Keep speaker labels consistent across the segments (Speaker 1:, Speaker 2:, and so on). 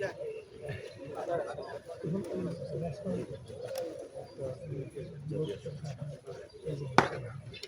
Speaker 1: Thank you.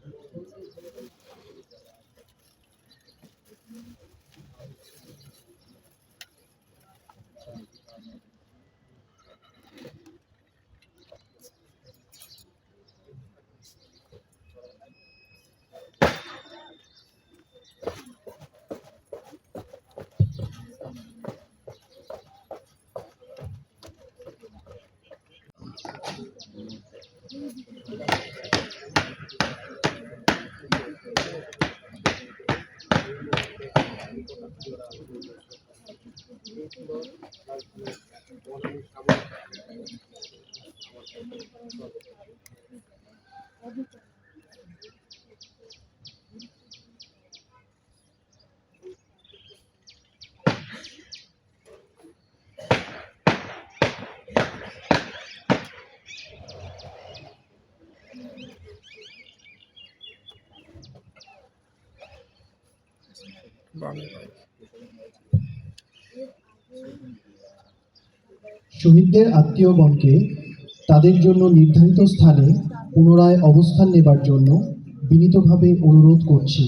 Speaker 1: Thank you. শহীদদের আত্মীয়গণকে তাদের জন্য নির্ধারিত স্থানে পুনরায় অবস্থান নেবার জন্য বিনীতভাবে অনুরোধ করছি।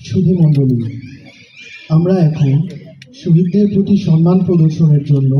Speaker 1: সুধী মণ্ডলী আমরা এখন শহীদদের প্রতি সম্মান প্রদর্শনের জন্য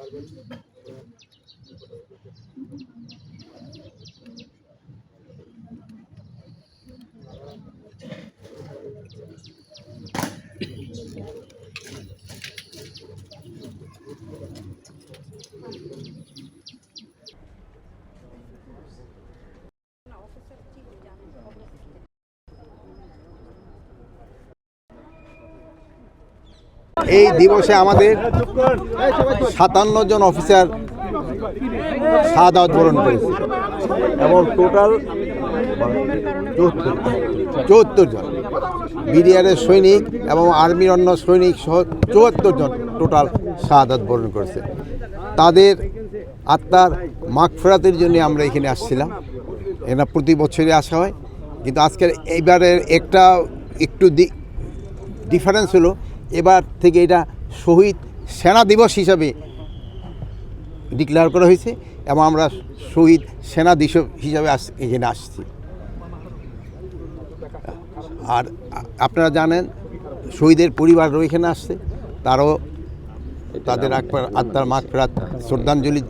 Speaker 1: Gracias.
Speaker 2: এই দিবসে আমাদের সাতান্ন জন অফিসার শাহাদাত বরণ করেছে। এবং টোটাল চুয়াত্তর জন। বিডিআরের সৈনিক এবং আর্মির অন্য সৈনিক সহ চুয়াত্তর জন টোটাল শাহাদাত বরণ করেছে। তাদের আত্মার মাগ ফেরাতের জন্য আমরা এখানে আসছিলাম। এখানে প্রতি বছরই আসা হয়। কিন্তু আজকের এইবারের একটা একটু ডিফারেন্স হলো এবার থেকে এটা শহীদ সেনা দিবস হিসাবে ডিক্লেয়ার করা হয়েছে এবং আমরা শহীদ সেনা দিবস হিসাবে আস, এখানে আসছি। আর আপনারা জানেন, শহীদের পরিবারও এখানে আসছে, তারও তাদের আত্মার মাগ ফেরাত শ্রদ্ধাঞ্জলি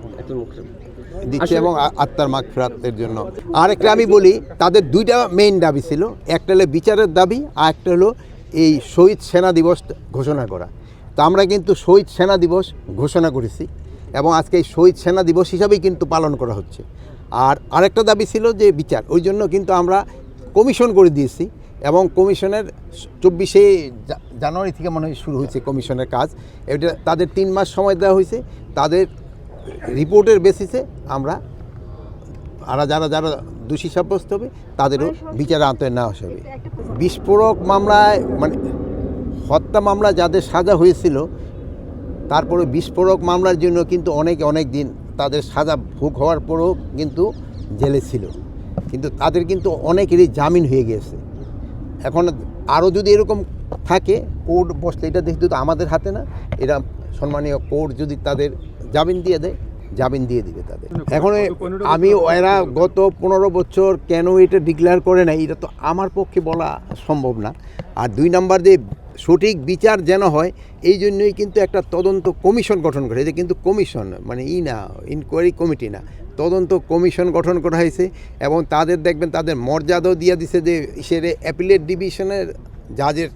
Speaker 2: দিচ্ছে এবং আত্মার মাগ ফেরাতের জন্য। আর একটা আমি বলি, তাদের দুইটা মেইন দাবি ছিল, একটা হলো বিচারের দাবি, আর একটা হলো এই শহীদ সেনা দিবস ঘোষণা করা। তো আমরা কিন্তু শহীদ সেনা দিবস ঘোষণা করেছি এবং আজকে এই শহীদ সেনা দিবস হিসাবেই কিন্তু পালন করা হচ্ছে। আর আরেকটা দাবি ছিল যে বিচার, ওই জন্য কিন্তু আমরা কমিশন করে দিয়েছি এবং কমিশনের চব্বিশে জানুয়ারি থেকে মনে হয় শুরু হয়েছে কমিশনের কাজ। এটা তাদের তিন মাস সময় দেওয়া হয়েছে, তাদের রিপোর্টের বেসিসে আমরা আর যারা যারা দোষী সাব্যস্ত হবে তাদেরও বিচারে আওতায় নেওয়া হবে। বিস্ফোরক মামলায় মানে হত্যা মামলা যাদের সাজা হয়েছিল তারপরে বিস্ফোরক মামলার জন্য কিন্তু অনেক অনেক দিন তাদের সাজা ভোগ হওয়ার পরেও কিন্তু জেলে ছিল। কিন্তু তাদের কিন্তু অনেকেরই জামিন হয়ে গিয়েছে এখন আরও যদি এরকম থাকে কোর্ট বসলে এটা দেখতে তো আমাদের হাতে না এরা সম্মানীয় কোর্ট যদি তাদের জামিন দিয়ে দেয় জামিন দিয়ে দিবে তাদের। এখন আমি এরা গত পনেরো বছর কেন এটা ডিক্লেয়ার করে নাই এটা তো আমার পক্ষে বলা সম্ভব না। আর দুই নাম্বার যে সঠিক বিচার যেন হয় এই জন্যই কিন্তু একটা তদন্ত কমিশন গঠন করে এটা কিন্তু কমিশন মানে ই না ইনকোয়ারি কমিটি না। তদন্ত কমিশন গঠন করা হয়েছে এবং তাদের দেখবেন তাদের মর্যাদাও দিয়ে দিছে যে সেরে অ্যাপিলেট ডিভিশনের জাজের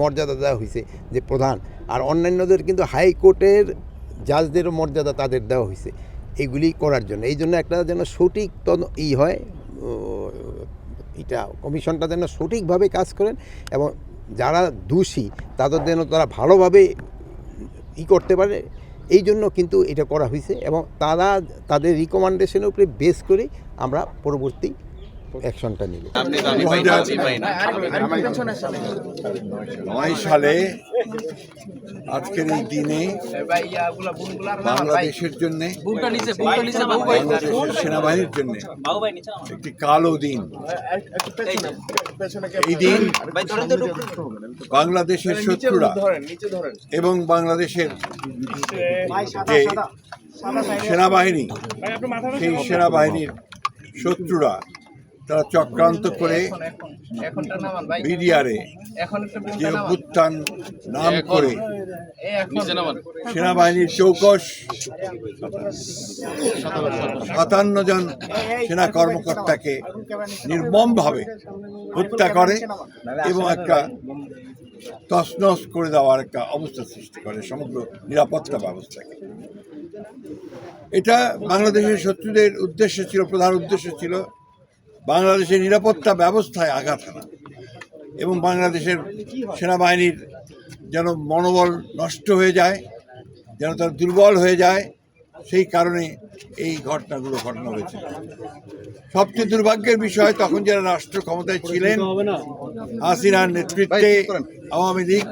Speaker 2: মর্যাদা দেওয়া হয়েছে যে প্রধান। আর অন্যান্যদের কিন্তু হাইকোর্টের জাজদেরও মর্যাদা তাদের দেওয়া হয়েছে। এগুলি করার জন্য। এই জন্য একটা যেন সঠিক তদ ই হয় এটা কমিশনটা যেন সঠিকভাবে কাজ করেন এবং যারা দোষী, তাদের যেন তারা ভালোভাবে ই করতে পারে। এই জন্য কিন্তু এটা করা হয়েছে এবং তারা তাদের রিকমেন্ডেশনের উপরে বেস করে আমরা পরবর্তী অ্যাকশনটা নিব।
Speaker 3: নয় সালে আজকের এই দিনে বাংলাদেশের জন্য সেনাবাহিনীর জন্য। একটি কালো দিন। এই দিন বাংলাদেশের শত্রুরা এবং বাংলাদেশের যে সেনাবাহিনী সেই সেনাবাহিনীর শত্রুরা তারা চক্রান্ত করে বিডিআরে যে অভ্যুত্থান নাম করে সেনাবাহিনীর চৌকস সাতান্ন জন সেনা কর্মকর্তাকে নির্মমভাবে হত্যা করে এবং একটা তছনছ করে দেওয়ার একটা অবস্থা সৃষ্টি করে সমগ্র নিরাপত্তা ব্যবস্থাকে। এটা বাংলাদেশের শত্রুদের উদ্দেশ্য ছিল প্রধান উদ্দেশ্য ছিল বাংলাদেশের নিরাপত্তা ব্যবস্থায় আঘাত হানা এবং বাংলাদেশের সেনাবাহিনীর যেন মনোবল নষ্ট হয়ে যায় যেন তার দুর্বল হয়ে যায় সেই কারণে এই ঘটনাগুলো ঘটনা হয়েছে। সবচেয়ে দুর্ভাগ্যের বিষয় তখন যারা রাষ্ট্র ক্ষমতায় ছিলেন হাসিনার নেতৃত্বে আওয়ামী লীগ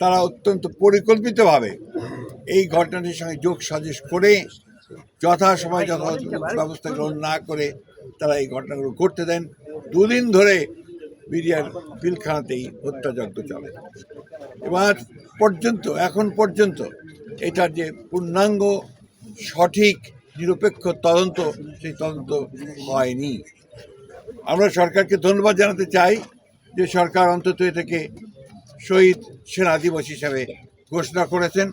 Speaker 3: তারা অত্যন্ত পরিকল্পিতভাবে এই ঘটনাটির সঙ্গে যোগ সাজেশ করে যথাসময় যথা ব্যবস্থা গ্রহণ না করে তারা এই ঘটনাগুলো করতে দেন। দুদিন ধরে বিডিআর পিলখানাতেই হত্যাযজ্ঞ চলে। এবার পর্যন্ত, এখন পর্যন্ত এটার যে পূর্ণাঙ্গ, সঠিক, নিরপেক্ষ তদন্ত, সেই তদন্ত হয়নি। আমরা সরকারকে ধন্যবাদ জানাতে চাই যে সরকার অন্তত এটাকে শহীদ সেনা দিবস হিসাবে ঘোষণা করেছেন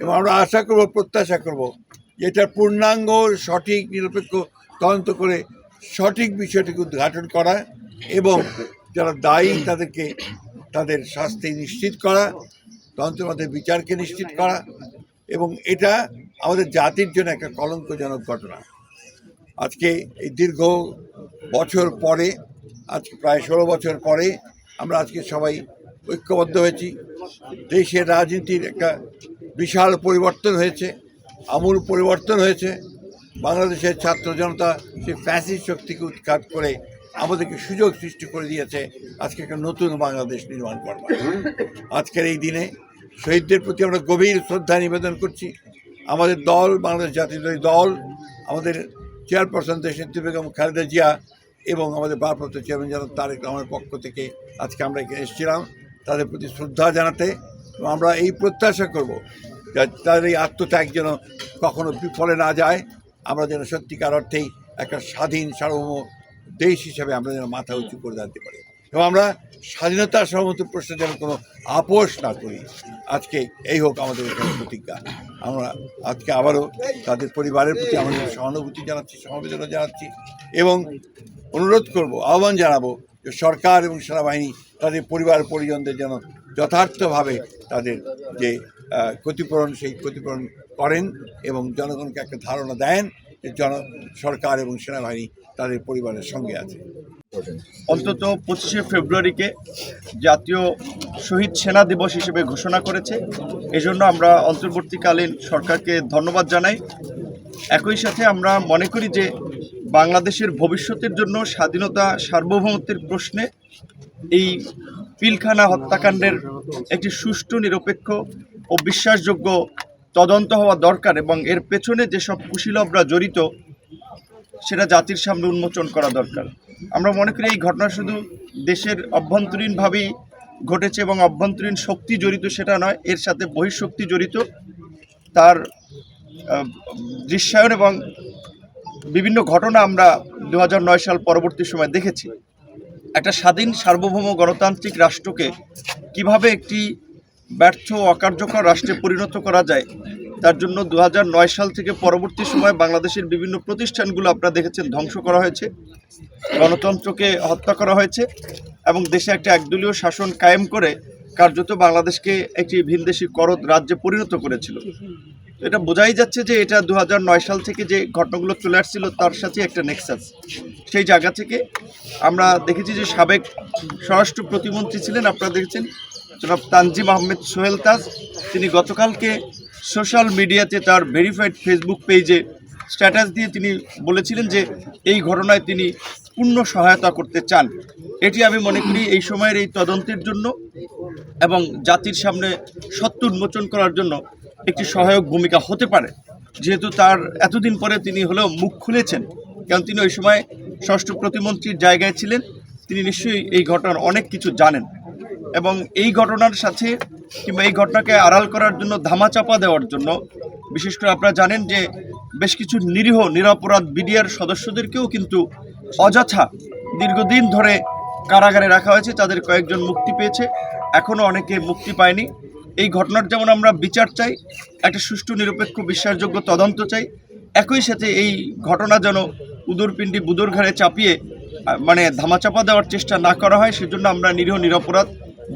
Speaker 3: এবং আমরা আশা করব, প্রত্যাশা করব যে এটার পূর্ণাঙ্গ, সঠিক, নিরপেক্ষ তদন্ত করে সঠিক বিষয়টিকে উদ্ঘাটন করা এবং যারা দায়ী তাদেরকে, তাদের শাস্তি নিশ্চিত করা তদন্তের মধ্যে বিচারকে নিশ্চিত করা এবং এটা আমাদের জাতির জন্য একটা কলঙ্কজনক ঘটনা। আজকে এই দীর্ঘ বছর পরে আজকে প্রায় ষোলো বছর পরে আমরা আজকে সবাই ঐক্যবদ্ধ হয়েছি। দেশের রাজনীতির একটা বিশাল পরিবর্তন হয়েছে, আমূল পরিবর্তন হয়েছে। বাংলাদেশের ছাত্র জনতা সেই ফ্যাসিস্ট শক্তিকে উৎখাত করে আমাদেরকে সুযোগ সৃষ্টি করে দিয়েছে। আজকে একটা নতুন বাংলাদেশ নির্মাণ করবার। আজকের এই দিনে শহীদদের প্রতি আমরা গভীর শ্রদ্ধা নিবেদন করছি। আমাদের দল, বাংলাদেশ জাতীয়তাবাদী দল, আমাদের চেয়ারপারসন দেশনেত্রী বেগম খালেদা জিয়া এবং আমাদের ভারপ্রাপ্ত চেয়ারম্যান জনাব তারেক রহমানের পক্ষ থেকে আজকে আমরা এখানে এসেছিলাম তাদের প্রতি শ্রদ্ধা জানাতে আমরা এই প্রত্যাশা করব তাদের এই আত্মত্যাগ যেন কখনো বিফলে না যায়। আমরা যেন সত্যিকার অর্থেই একটা স্বাধীন সার্বভৌম দেশ হিসেবে আমরা যেন মাথা উঁচু করে দাঁড়াতে পারি। এবং আমরা স্বাধীনতার সমস্ত প্রশ্নে যেন কোনো আপোষ না করি। আজকে এই হোক আমাদের এখানে প্রতিজ্ঞা। আমরা আজকে আবারও তাদের পরিবারের প্রতি আমাদের সহানুভূতি জানাচ্ছি সমবেদনা জানাচ্ছি এবং অনুরোধ করব আহ্বান জানাব যে সরকার এবং সেনাবাহিনী তাদের পরিবার পরিজনদের যেন যথার্থভাবে তাদের যে ক্ষতিপূরণ সেই ক্ষতিপূরণ করেন এবং জনগণকে একটা ধারণা দেন জন, সরকার এবং সেনাবাহিনী তাদের পরিবারের সঙ্গে আছে।
Speaker 4: অন্তত পঁচিশে ফেব্রুয়ারিকে জাতীয় শহীদ সেনা দিবস হিসেবে ঘোষণা করেছে। এজন্য আমরা অন্তর্বর্তীকালীন সরকারকে ধন্যবাদ জানাই। একই সাথে আমরা মনে করি যে বাংলাদেশের ভবিষ্যতের জন্য স্বাধীনতা সার্বভৌমত্বের প্রশ্নে এই পিলখানা হত্যাকাণ্ডের একটি সুষ্ঠু, নিরপেক্ষ ও বিশ্বাসযোগ্য তদন্ত হওয়া দরকার এবং এর পেছনে যেসব কুশীলবরা জড়িত, সেটা জাতির সামনে উন্মোচন করা দরকার। আমরা মনে করি এই ঘটনা শুধু দেশের অভ্যন্তরীণভাবেই ঘটেছে এবং অভ্যন্তরীণ শক্তি জড়িত সেটা নয়, এর সাথে বহিঃশক্তি জড়িত। তার দৃশ্যায়ন এবং বিভিন্ন ঘটনা আমরা দু হাজার নয় সাল পরবর্তী সময় দেখেছি। একটা স্বাধীন সার্বভৌম গণতান্ত্রিক রাষ্ট্রকে কীভাবে একটি ব্যর্থ অকার্যকর রাষ্ট্রে পরিণত করা যায়, তার জন্য দু হাজার নয় সাল থেকে পরবর্তী সময় বাংলাদেশের বিভিন্ন প্রতিষ্ঠানগুলো আপনারা দেখেছেন ধ্বংস করা হয়েছে, গণতন্ত্রকে হত্যা করা হয়েছে এবং দেশে একটা একদলীয় শাসন কায়েম করে কার্যত বাংলাদেশকে একটি ভিনদেশি করদ রাজ্যে পরিণত করেছিল। এটা বোঝাই যাচ্ছে যে এটা দু হাজার নয় সাল থেকে যে ঘটনাগুলো চলে আসছিল, তার সাথে একটা নেক্সাস সেই জায়গা থেকে আমরা দেখেছি যে সাবেক স্বরাষ্ট্র প্রতিমন্ত্রী ছিলেন, আপনারা দেখেছেন জনাব তানজিম আহমেদ সোহেল তাজ, তিনি গতকালকে সোশ্যাল মিডিয়াতে তার ভেরিফাইড ফেসবুক পেজে স্ট্যাটাস দিয়ে তিনি বলেছিলেন যে এই ঘটনায় তিনি পূর্ণ সহায়তা করতে চান। এটি আমি মনে করি এই সময়ের এই তদন্তের জন্য এবং জাতির সামনে সত্য উন্মোচন করার জন্য একটি সহায়ক ভূমিকা হতে পারে। যেহেতু তার এতদিন পরে তিনি হলেও মুখ খুলেছেন, কারণ তিনি ওই সময় ষষ্ঠ প্রতিমন্ত্রীর জায়গায় ছিলেন। তিনি নিশ্চয়ই এই ঘটনার অনেক কিছু জানেন। এবং এই ঘটনার সাথে কিংবা এই ঘটনাকে আড়াল করার জন্য ধামাচাপা দেওয়ার জন্য, বিশেষ করে আপনারা জানেন যে বেশ কিছু নিরীহ, নিরাপরাধ বিডিআর সদস্যদেরকেও কিন্তু অযথা দীর্ঘদিন ধরে কারাগারে রাখা হয়েছে, তাদের কয়েকজন মুক্তি পেয়েছে এখনও অনেকে মুক্তি পায়নি। এই ঘটনার যেমন আমরা বিচার চাই, একটা সুষ্ঠু, নিরপেক্ষ, বিশ্বাসযোগ্য তদন্ত চাই, একই সাথে এই ঘটনা যেন উদরপিণ্ডি বুদর ঘাড়ে চাপিয়ে মানে ধামাচাপা দেওয়ার চেষ্টা না করা হয়, সেজন্য আমরা নিরীহ, নিরপরাধ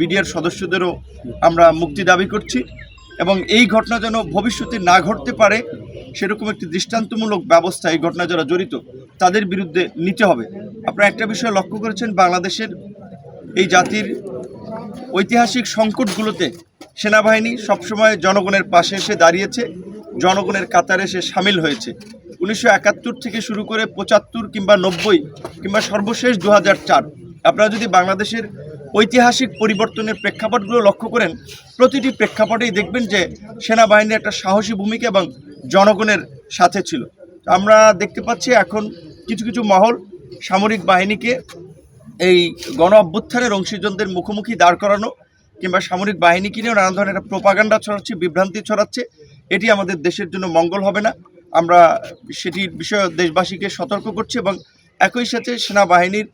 Speaker 4: বিডিআর সদস্যদেরও আমরা মুক্তি দাবি করছি এবং এই ঘটনা যেন ভবিষ্যতে না ঘটতে পারে, সেরকম একটি দৃষ্টান্তমূলক ব্যবস্থা এই ঘটনা যারা জড়িত, তাদের বিরুদ্ধে নিতে হবে। আপনারা একটা বিষয় লক্ষ্য করেছেন, বাংলাদেশের এই জাতির ঐতিহাসিক সংকটগুলোতে সেনাবাহিনী সবসময় জনগণের পাশে এসে দাঁড়িয়েছে, জনগণের কাতারে সে সামিল হয়েছে। উনিশশো একাত্তর থেকে শুরু করে পঁচাত্তর কিংবা নব্বই কিংবা সর্বশেষ দু আপনারা যদি বাংলাদেশের ঐতিহাসিক পরিবর্তনের প্রেক্ষাপটগুলো লক্ষ্য করেন, প্রতিটি প্রেক্ষাপটেই দেখবেন যে সেনাবাহিনীর একটা সাহসী ভূমিকা এবং জনগণের সাথে ছিল। আমরা দেখতে পাচ্ছি এখন কিছু কিছু মহল সামরিক বাহিনীকে এই গণ অভ্যুত্থানের অংশীজনদের মুখোমুখি দাঁড় করানো কিংবা সামরিক বাহিনীকে নিয়েও নানা ধরনের একটা প্রোপাগান্ডা ছড়াচ্ছে, বিভ্রান্তি ছড়াচ্ছে। এটি আমাদের দেশের জন্য মঙ্গল হবে না। আমরা সেটির বিষয়ে দেশবাসীকে সতর্ক করছি এবং একই সাথে সেনাবাহিনীর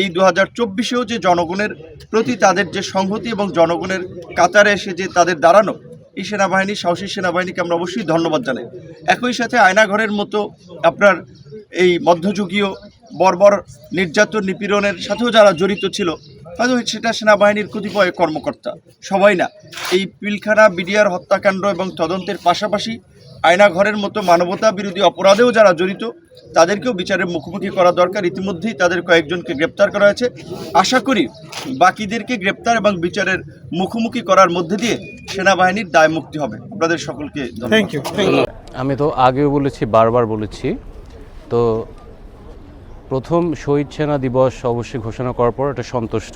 Speaker 4: এই দু হাজার চব্বিশেও যে জনগণের প্রতি তাদের যে সংহতি এবং জনগণের কাতারে এসে যে তাদের দাঁড়ানো, এই সেনাবাহিনী, সাহসী সেনাবাহিনীকে আমরা অবশ্যই ধন্যবাদ জানাই। একই সাথে আয়নাঘরের মতো আপনার এই মধ্যযুগীয় বর্বর নির্যাতন নিপীড়নের সাথেও যারা জড়িত ছিল, হয়তো সেটা সেনাবাহিনীর কতিপয় কর্মকর্তা। সবাই না, এই পিলখানা, বিডিআর হত্যাকাণ্ড এবং তদন্তের পাশাপাশি আয়নাঘরের মতো মানবতা বিরোধী অপরাধেও যারা জড়িত তাদেরকেও বিচারের মুখোমুখি করা দরকার। ইতিমধ্যেই তাদের কয়েকজনকে গ্রেপ্তার করা হয়েছে। আশা করি বাকিদেরকে গ্রেপ্তার এবং বিচারের মুখোমুখি করার মধ্যে দিয়ে সেনাবাহিনীর দায় মুক্তি হবে। আপনাদের সকলকে থ্যাংক ইউ
Speaker 5: আমি তো আগেও বলেছি বারবার বলেছি। তো প্রথম শহীদ সেনা দিবস অবশ্যই ঘোষণা করার পর এটা সন্তুষ্ট।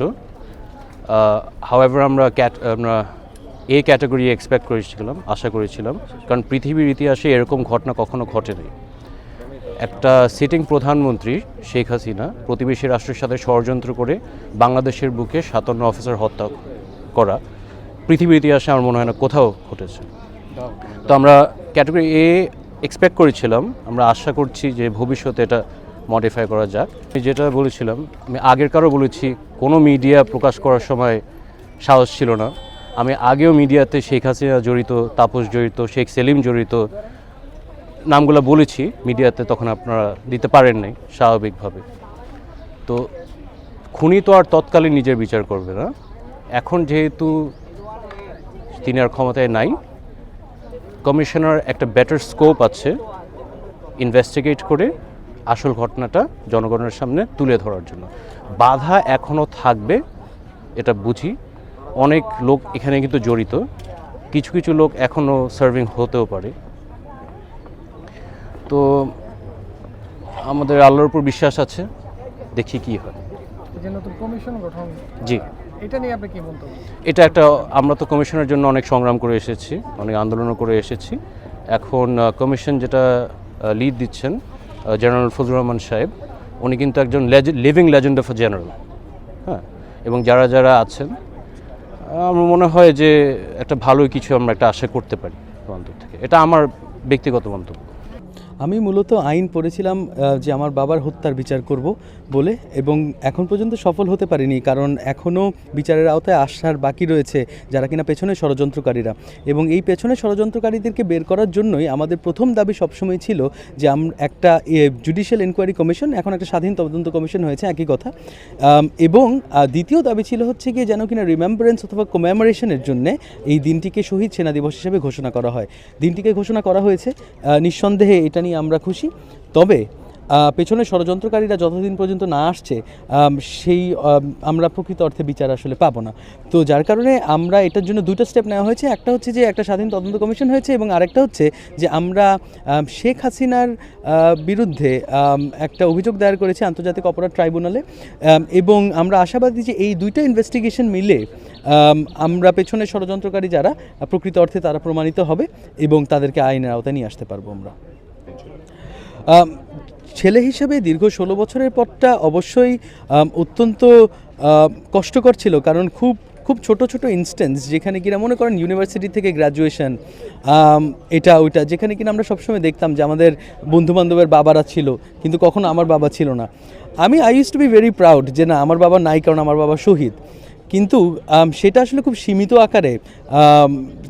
Speaker 5: হাওয়েভার আমরা ক্যাট আমরা এ ক্যাটাগরি এক্সপেক্ট করেছিলাম, আশা করেছিলাম। কারণ পৃথিবীর ইতিহাসে এরকম ঘটনা কখনো ঘটেনি একটা সিটিং প্রধানমন্ত্রী, শেখ হাসিনা, প্রতিবেশী রাষ্ট্রের সাথে ষড়যন্ত্র করে বাংলাদেশের বুকে সাতান্ন অফিসার হত্যা করা, পৃথিবীর ইতিহাসে আমার মনে হয় না কোথাও ঘটেছে। তো আমরা ক্যাটাগরি এ এক্সপেক্ট করেছিলাম, আমরা আশা করছি যে ভবিষ্যতে এটা মডিফাই করা যাক। আমি যেটা বলেছিলাম, আমি আগের কারও বলেছি, কোনো মিডিয়া প্রকাশ করার সময় সাহস ছিল না। আমি আগেও মিডিয়াতে শেখ হাসিনা জড়িত, তাপস জড়িত, শেখ সেলিম জড়িত নামগুলো বলেছি, মিডিয়াতে তখন আপনারা দিতে পারেন নাই, স্বাভাবিকভাবে। তো খুনি তো আর তৎকালীন নিজের বিচার করবে না। এখন যেহেতু তিনি আর ক্ষমতায় নাই, কমিশনার একটা বেটার স্কোপ আছে ইনভেস্টিগেট করে আসল ঘটনাটা জনগণের সামনে তুলে ধরার জন্য। বাধা এখনও থাকবে, এটা বুঝি। অনেক লোক এখানে কিন্তু জড়িত। কিছু কিছু লোক এখনও সার্ভিং হতেও পারে। তো আমাদের আল্লাহর উপর বিশ্বাস আছে দেখি কি হয়।
Speaker 6: যে নতুন কমিশন গঠন
Speaker 5: জি।
Speaker 6: এটা নিয়ে আপনি কি মন্তব্য?
Speaker 5: এটা একটা আমরা তো কমিশনের জন্য অনেক সংগ্রাম করে এসেছি অনেক আন্দোলনও করে এসেছি। এখন কমিশন যেটা লিড দিচ্ছেন জেনারেল ফজলুর রহমান সাহেব উনি কিন্তু একজন living legend of a general হ্যাঁ? এবং যারা যারা আছেন আমার মনে হয় যে একটা ভালোই কিছু আমরা একটা আশা করতে পারি অন্তর থেকে। এটা আমার ব্যক্তিগত মন্তব্য।
Speaker 7: আমি মূলত আইন পড়েছিলাম যে আমার বাবার হত্যার বিচার করব বলে এবং এখন পর্যন্ত সফল হতে পারিনি কারণ এখনও বিচারের আওতায় আসার বাকি রয়েছে যারা কিনা পেছনে ষড়যন্ত্রকারীরা। এবং এই পেছনে ষড়যন্ত্রকারীদেরকে বের করার জন্যই আমাদের প্রথম দাবি সবসময় ছিল যে আম- একটা জুডিশিয়াল এনকোয়ারি কমিশন এখন একটা স্বাধীন তদন্ত কমিশন হয়েছে, একই কথা। এবং দ্বিতীয় দাবি ছিল হচ্ছে গিয়ে যেন কিনা রিমেম্বারেন্স অথবা কমেমোরেশনের জন্য এই দিনটিকে শহীদ সেনা দিবস হিসেবে ঘোষণা করা হয়। দিনটিকে ঘোষণা করা হয়েছে নিঃসন্দেহে এটা নিয়ে আমরা খুশি। তবে পেছনে ষড়যন্ত্রকারীরা যতদিন পর্যন্ত না আসছে সেই আমরা প্রকৃত অর্থে বিচার আসলে পাবো না। তো যার কারণে আমরা এটার জন্য দুটো স্টেপ নেওয়া হয়েছে। একটা হচ্ছে যে একটা স্বাধীন তদন্ত কমিশন হয়েছে এবং আরেকটা হচ্ছে যে আমরা শেখ হাসিনার বিরুদ্ধে একটা অভিযোগ দায়ের করেছি আন্তর্জাতিক অপরাধ ট্রাইব্যুনালে। এবং আমরা আশাবাদী যে এই দুইটা ইনভেস্টিগেশন মিলে আমরা পেছনে ষড়যন্ত্রকারী যারা প্রকৃত অর্থে তারা প্রমাণিত হবে এবং তাদেরকে আইনের আওতায় নিয়ে আসতে পারব আমরা। আম, ছেলে হিসেবে দীর্ঘ ষোলো বছরের পরটা অবশ্যই অত্যন্ত কষ্টকর ছিল। কারণ খুব খুব ছোট ছোট ইনস্ট্যান্স যেখানে কিনা মনে করেন ইউনিভার্সিটি থেকে গ্র্যাজুয়েশন এটা, ওইটা, যেখানে কিনা আমরা সবসময় দেখতাম যে আমাদের বন্ধুবান্ধবের বাবারা ছিল, কিন্তু কখনো আমার বাবা ছিল না। আমি I use to be very proud যে না, আমার বাবা নাই কারণ আমার বাবা শহীদ। কিন্তু সেটা আসলে খুব সীমিত আকারে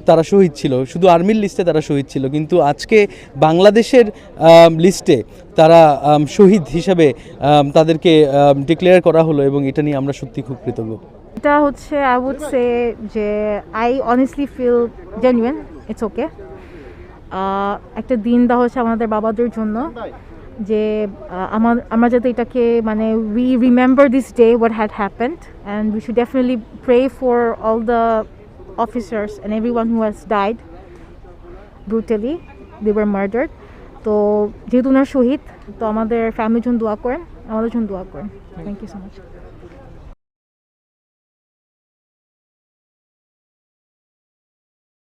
Speaker 7: তারা শহীদ ছিল। শুধু আর্মির লিস্টে তারা শহীদ ছিল, কিন্তু আজকে বাংলাদেশের লিস্টে তারা শহীদ হিসাবে তাদেরকে ডিক্লেয়ার করা হলো এবং এটা নিয়ে আমরা সত্যি খুব কৃতজ্ঞ।
Speaker 8: এটা হচ্ছে আই উড সে যে I honestly feel genuine it's okay একটা দিন দেওয়া হচ্ছে আমাদের বাবাদের জন্য। যে আমার, আমরা যাতে এটাকে মানে we remember this day what had happened and we should definitely pray for all the officers and every one who has died brutally they were murdered তো যেহেতু ওনার শহীদ, তো আমাদের ফ্যামিলির জন্য দোয়া করেন, আমাদের জন্য দোয়া করেন। Thank you so much